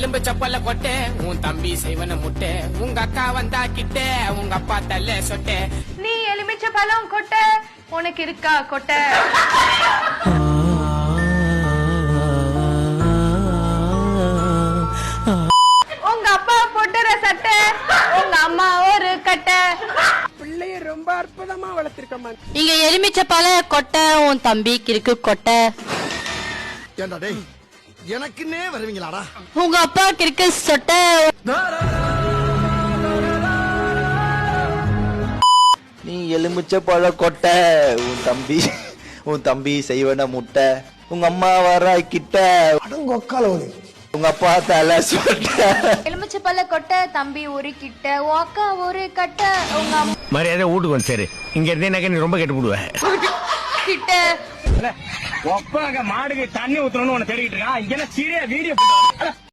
எலும்பு சப்பல்ல கொட்டை உன் தம்பி செய்வன முட்டை. உங்க அக்கா வந்தா கிட்டே உங்க அப்பா தல்ல சொட்டை. நீ எலுமிச்சை பழம் கொட்டை உனக்கு இருக்கா கொட்டை? உங்க அப்பா போட்டுற சட்டை உங்க அம்மா ஒரு கட்டை. பிள்ளைய ரொம்ப அற்புதமா வளர்த்திருக்கம்மா. இங்க எலுமிச்சை பழ கொட்டை உன் தம்பிக்கு இருக்கு கொட்டை. ஏண்டா டேய் எனக்குன்னே வருவீங்களாடா? உங்க அப்பாக்கு இருக்கு சொட்டை. நீ எலுமிச்சை பழ கொட்டை உன் தம்பி உன் தம்பி செய்வன முட்டை உங்க அம்மா வர கிட்ட. உங்க அப்பா தலை சொட்ட. எலுமிச்சை பழ கொட்டை தம்பி ஒரு கிட்ட உன் அக்கா ஒரு கட்டை உங்க அம்மா. மரியாதை வீட்டுக்கு வந்து சரி. இங்க இருந்தேனாக்க நீ ரொம்ப கெட்டு போடுவ. கிட்ட. ஒப்பாக மாடுக்கு தண்ணி ஊத்தணும்னு உன்னை தெரிவிட்டு இருக்கான் இங்க சீரியா வீடியோ